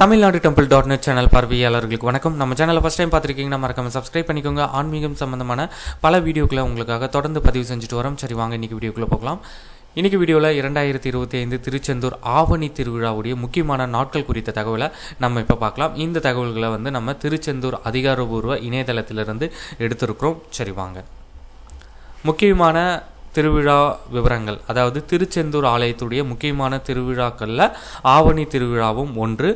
Tamil Nadu temple dot net channel பார்வையாளர்களுக்கு வணக்கம். நம்ம சேனலை ஃபஸ்ட் டைம் பார்த்துருக்கீங்கன்னா மறக்காம சப்ஸ்கிரைப் பண்ணிக்கோங்க. ஆன்மீகம் சம்பந்தமான பல வீடியோக்களை உங்களுக்காக தொடர்ந்து பதிவு செஞ்சுட்டு வரோம். சரி வாங்க இன்றைக்கி வீடியோக்குள்ளே போகலாம். இன்றைக்கி வீடியோவில் இரண்டாயிரத்தி இருபத்தி ஐந்து திருச்செந்தூர் ஆவணி திருவிழாவுடைய முக்கியமான நாட்கள் குறித்த தகவலை நம்ம இப்போ பார்க்கலாம். இந்த தகவல்களை வந்து நம்ம திருச்செந்தூர் அதிகாரபூர்வ இணையதளத்திலிருந்து எடுத்திருக்கிறோம். சரி வாங்க. முக்கியமான திருவிழா விவரங்கள். அதாவது திருச்செந்தூர் ஆலயத்துடைய முக்கியமான திருவிழாக்களில் ஆவணி திருவிழாவும் ஒன்று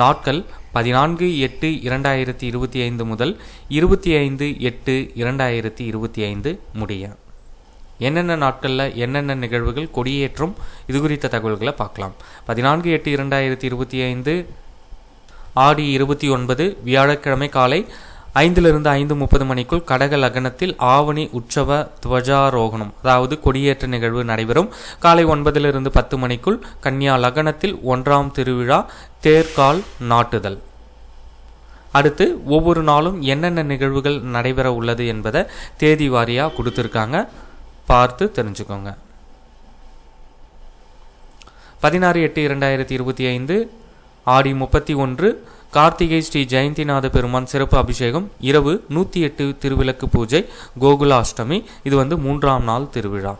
நாட்கள் பதினான்கு எட்டு இரண்டாயிரத்தி இருபத்தி ஐந்து முதல் இருபத்தி ஐந்து எட்டு இரண்டாயிரத்தி இருபத்தி ஐந்து முடிய. என்னென்ன நாட்களில் என்னென்ன நிகழ்வுகள் கொடியேற்றம் இது குறித்த தகவல்களை பார்க்கலாம். பதினான்கு எட்டு இரண்டாயிரத்தி இருபத்தி ஐந்து ஆடி இருபத்தி ஒன்பது வியாழக்கிழமை காலை ஐந்திலிருந்து ஐந்து முப்பது மணிக்குள் கடக லக்னத்தில் ஆவணி உற்சவ துவஜாரோகணம் அதாவது கொடியேற்ற நிகழ்வு நடைபெறும். காலை ஒன்பதிலிருந்து பத்து மணிக்குள் கன்னியா லக்னத்தில் ஒன்றாம் திருவிழா தேர்கால் நாட்டுதல். அடுத்து ஒவ்வொரு நாளும் என்னென்ன நிகழ்வுகள் நடைபெற உள்ளது என்பதை தேதி வாரியாக கொடுத்துருக்காங்க. பார்த்து தெரிஞ்சுக்கோங்க. பதினாறு எட்டு இரண்டாயிரத்தி இருபத்தி ஐந்து ஆடி முப்பத்தி ஒன்று கார்த்திகை ஸ்ரீ ஜெயந்திநாத பெருமான் சிறப்பு அபிஷேகம் இரவு நூற்றி எட்டு திருவிளக்கு பூஜை கோகுலாஷ்டமி. இது வந்து மூன்றாம் நாள் திருவிழா.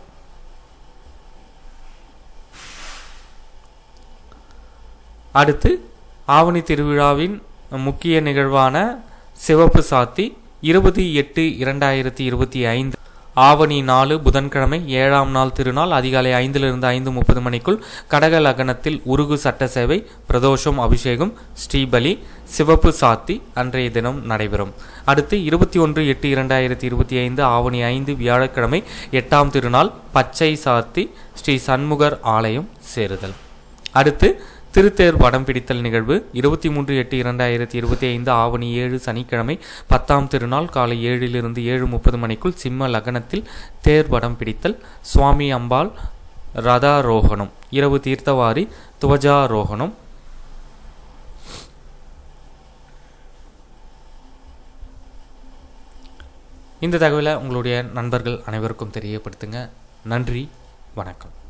அடுத்து ஆவணி திருவிழாவின் முக்கிய நிகழ்வான சிவப்பு சாத்தி இருபது எட்டு இரண்டாயிரத்தி இருபத்தி ஐந்து. ஆவணி நாலு புதன்கிழமை ஏழாம் நாள் திருநாள் அதிகாலை ஐந்திலிருந்து ஐந்து முப்பது மணிக்குள் கடக லக்னத்தில் உருகு சட்ட சேவை பிரதோஷம் அபிஷேகம் ஸ்ரீபலி சிவப்பு சாத்தி அன்றைய தினம் நடைபெறும். அடுத்து இருபத்தி ஒன்று எட்டு இரண்டாயிரத்தி இருபத்தி ஐந்து ஆவணி ஐந்து வியாழக்கிழமை எட்டாம் திருநாள் பச்சை சாத்தி ஸ்ரீ சண்முகர் ஆலயம் சேருதல். அடுத்து திருத்தேர் படம் பிடித்தல் நிகழ்வு. இருபத்தி மூன்று எட்டு இரண்டாயிரத்தி இருபத்தி ஐந்து ஆவணி ஏழு சனிக்கிழமை பத்தாம் திருநாள் காலை ஏழிலிருந்து ஏழு முப்பது மணிக்குள் சிம்ம லக்னத்தில் தேர் படம் பிடித்தல். சுவாமி அம்பாள் ரதாரோகணம். இரவு தீர்த்தவாரி துவஜாரோகணம். இந்த தகவலை உங்களுடைய நண்பர்கள் அனைவருக்கும் தெரியப்படுத்துங்க. நன்றி. வணக்கம்.